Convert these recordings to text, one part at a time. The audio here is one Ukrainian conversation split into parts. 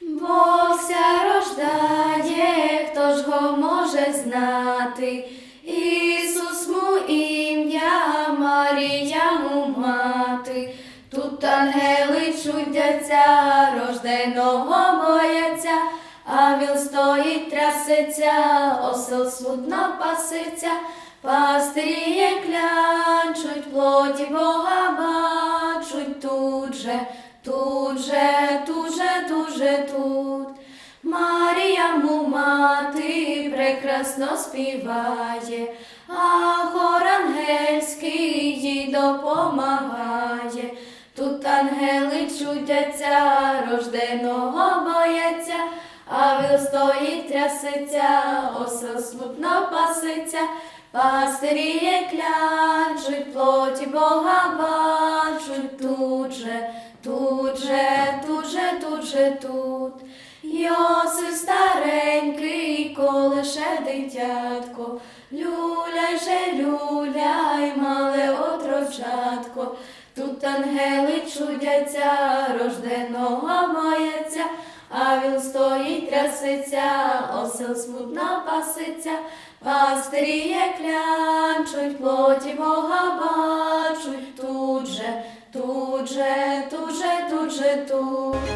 Бог ся рождає, хто ж го може знати? Ісус му ім'я, Марія му мати. Тут ангели чудяться, рожденого бояться, а він стоїть, трясеться, осел смутно паситься, пастирі клянчуть, плоті Бога бачуть тут же, тут же, тут же, тут же тут. Марія му мати прекрасно співає, а хор ангельський їй допомагає. Тут ангели чудяться, рожденого бояться, а вил стоїть трясеться, осел смутно паситься, пастирі клянчуть, плоті Бога бачуть тут же, тут же, тут. Йосиф старенький, колише дитятко, люляй же, люляй, мале отрочатко. Тут ангели чудяться, рожденого бояться, а він стоїть, трясеться, осел смутно паситься, пастирі клянчуть, плоті Бога бачуть, тут же, тут же, тут же, тут же, тут.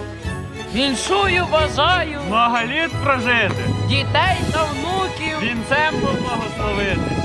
Віншую, бажаю Много літ прожити, дітей та внуків. вінцем поблагословити.